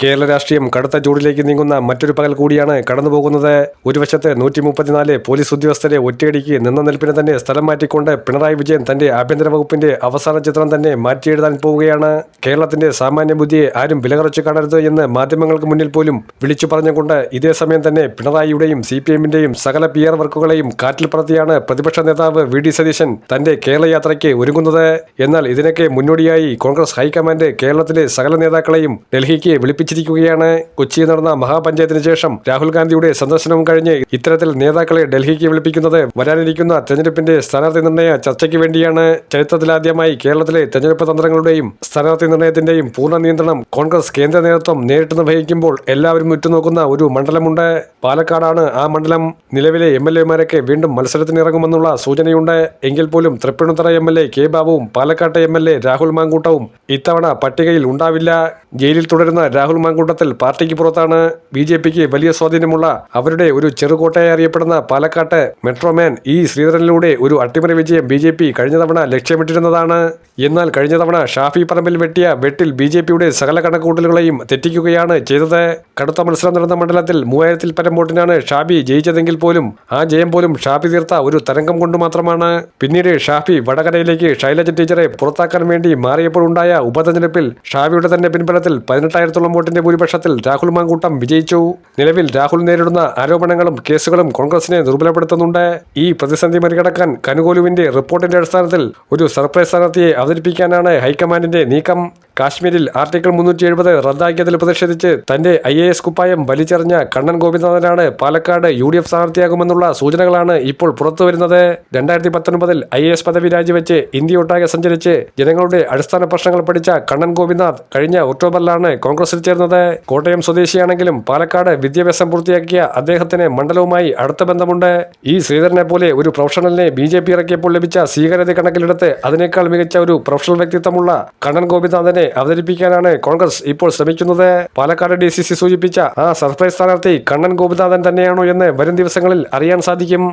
കേരള രാഷ്ട്രീയം കടുത്ത ചൂടിലേക്ക് നീങ്ങുന്ന മറ്റൊരു പകൽ കൂടിയാണ് കടന്നുപോകുന്നത്. ഒരു വശത്ത് നൂറ്റി മുപ്പത്തിനാല് പോലീസ് ഉദ്യോഗസ്ഥരെ ഒറ്റയടിക്ക് നിന്ന നിൽപ്പിനെ തന്നെ സ്ഥലം മാറ്റിക്കൊണ്ട് പിണറായി വിജയൻ തന്റെ ആഭ്യന്തര വകുപ്പിന്റെ അവസാന ചിത്രം തന്നെ മാറ്റിയെഴുതാൻ പോവുകയാണ്. കേരളത്തിന്റെ സാമാന്യ ബുദ്ധിയെ ആരും വിലകുറച്ച് കാണരുത് എന്ന് മാധ്യമങ്ങൾക്ക് മുന്നിൽ പോലും വിളിച്ചു പറഞ്ഞുകൊണ്ട് ഇതേ സമയം തന്നെ പിണറായിയുടെയും സി പി എമ്മിന്റെയും സകല പി ആർ വർക്കുകളെയും കാറ്റിൽ പറത്തിയാണ് പ്രതിപക്ഷ നേതാവ് വി ഡി സതീശൻ തന്റെ കേരള യാത്രയ്ക്ക് ഒരുങ്ങുന്നത്. എന്നാൽ ഇതിനൊക്കെ മുന്നോടിയായി കോൺഗ്രസ് ഹൈക്കമാൻഡ് കേരളത്തിലെ സകല നേതാക്കളെയും ഡൽഹിക്ക് വിളിപ്പിച്ചിരിക്കുകയാണ് കൊച്ചിയിൽ നടന്ന മഹാപഞ്ചായത്തിന് ശേഷം രാഹുൽ ഗാന്ധിയുടെ സന്ദർശനവും കഴിഞ്ഞ് ഇത്തരത്തിൽ നേതാക്കളെ ഡൽഹിക്ക് വിളിപ്പിക്കുന്നത് വരാനിരിക്കുന്ന തെരഞ്ഞെടുപ്പിന്റെ സ്ഥാനാർത്ഥി നിർണയ ചർച്ചയ്ക്ക് വേണ്ടിയാണ്. ചരിത്രത്തിലാദ്യമായി കേരളത്തിലെ തെരഞ്ഞെടുപ്പ് തന്ത്രങ്ങളുടെയും സ്ഥാനാർത്ഥി നിർണയത്തിന്റെയും പൂർണ നിയന്ത്രണം കോൺഗ്രസ് കേന്ദ്ര നേതൃത്വം നേരിട്ട് നിർവഹിക്കുമ്പോൾ എല്ലാവരും ഉറ്റുനോക്കുന്ന ഒരു മണ്ഡലമുണ്ട്. പാലക്കാടാണ് ആ മണ്ഡലം. നിലവിലെ എം എൽ എമാരൊക്കെ വീണ്ടും മത്സരത്തിനിറങ്ങുമെന്നുള്ള സൂചനയുണ്ട്. എങ്കിൽ പോലും Tripunithura M L A K ബാബുവും പാലക്കാട്ടെ എം എൽ എ രാഹുൽ മാങ്കൂട്ടവും ഇത്തവണ പട്ടികയിൽ ഉണ്ടാവില്ല. ജയിലിൽ തുടരുന്ന രാഹുൽ മാങ്കൂട്ടത്തിൽ പാർട്ടിക്ക് പുറത്താണ് ബി ജെ പിക്ക് വലിയ സ്വാധീനമുള്ള അവരുടെ ഒരു ചെറുകോട്ടയായി അറിയപ്പെടുന്ന പാലക്കാട്ട് മെട്രോമാൻ ഇ ശ്രീധരനിലൂടെ ഒരു അട്ടിമറി വിജയം ബി ജെ പി കഴിഞ്ഞ തവണ ലക്ഷ്യമിട്ടിരുന്നതാണ്. എന്നാൽ കഴിഞ്ഞ തവണ ഷാഫി പറമ്പിൽ വെട്ടിയ വെട്ടിൽ ബി ജെ പിയുടെ സകല കണക്കൂട്ടലുകളെയും തെറ്റിക്കുകയാണ് ചെയ്തത്. കടുത്ത മത്സരം നടന്ന മണ്ഡലത്തിൽ മൂവായിരത്തിൽ പരം വോട്ടിനാണ് ഷാബി ജയിച്ചതെങ്കിൽ പോലും ആ ജയം പോലും ഷാഫി തീർത്ത ഒരു തരംഗം കൊണ്ട് മാത്രമാണ്. പിന്നീട് ഷാഫി വടകരയിലേക്ക് ശൈലജ ടീച്ചറെ പുറത്താക്കാൻ വേണ്ടി മാറിയപ്പോഴുണ്ടായ ഉപതെരഞ്ഞെടുപ്പിൽ ഷാഫിയുടെ തന്നെ പിൻബലത്തിൽ പതിനെട്ടായിരത്തോളം വോട്ടിന്റെ ഭൂരിപക്ഷത്തിൽ രാഹുൽ മാങ്കൂട്ടം വിജയിച്ചു. നിലവിൽ രാഹുൽ നേരിടുന്ന ആരോപണങ്ങളും കേസുകളും കോൺഗ്രസിനെ ദുർബലപ്പെടുത്തുന്നുണ്ട്. ഈ പ്രതിസന്ധി മറികടക്കാൻ കനുകോലുവിന്റെ റിപ്പോർട്ടിന്റെ അടിസ്ഥാനത്തിൽ ഒരു സർപ്രൈസ് സ്ഥാനാർത്ഥിയെ അവതരിപ്പിക്കാനാണ് ഹൈക്കമാൻഡിന്റെ നീക്കം. കാശ്മീരിൽ ആർട്ടിക്കിൾ മുന്നൂറ്റി എഴുപത് റദ്ദാക്കിയതിൽ പ്രതിഷേധിച്ച് തന്റെ ഐ എ എസ് കുപ്പായം വലിച്ചെറിഞ്ഞ കണ്ണൻ ഗോപിനാഥനാണ് പാലക്കാട് യു ഡി എഫ് സ്ഥാനാർത്ഥിയാകുമെന്നുള്ള സൂചനകളാണ് ഇപ്പോൾ പുറത്തുവരുന്നത്. രണ്ടായിരത്തി പത്തൊൻപതിൽ ഐ എ എസ് പദവി രാജിവെച്ച് ഇന്ത്യയൊട്ടാകെ സഞ്ചരിച്ച് ജനങ്ങളുടെ അടിസ്ഥാന പ്രശ്നങ്ങൾ പഠിച്ച കണ്ണൻ ഗോപിനാഥ് കഴിഞ്ഞ ഒക്ടോബറിലാണ് കോൺഗ്രസിൽ ചേർന്നത്. കോട്ടയം സ്വദേശിയാണെങ്കിലും പാലക്കാട് വിദ്യാഭ്യാസം പൂർത്തിയാക്കിയ അദ്ദേഹത്തിന് മണ്ഡലവുമായി അടുത്ത ബന്ധമുണ്ട്. ഈ ശ്രീധരനെ പോലെ ഒരു പ്രൊഫഷണലിനെ ബി ജെ പി ഇറക്കിയപ്പോൾ ലഭിച്ച സ്വീകാര്യത കണക്കിലെടുത്ത് അതിനേക്കാൾ മികച്ച ഒരു പ്രൊഫഷണൽ വ്യക്തിത്വമുള്ള കണ്ണൻ ഗോപിനാഥനെ അവതരിപ്പിക്കാനാണ് കോൺഗ്രസ് ഇപ്പോൾ ശ്രമിക്കുന്നത്. പാലക്കാട് ഡി സി സി സൂചിപ്പിച്ച ആ സർപ്രൈസ് സ്ഥാനാർത്ഥി കണ്ണൻ ഗോപിനാഥൻ തന്നെയാണോ എന്ന് വരും ദിവസങ്ങളിൽ അറിയാൻ സാധിക്കും.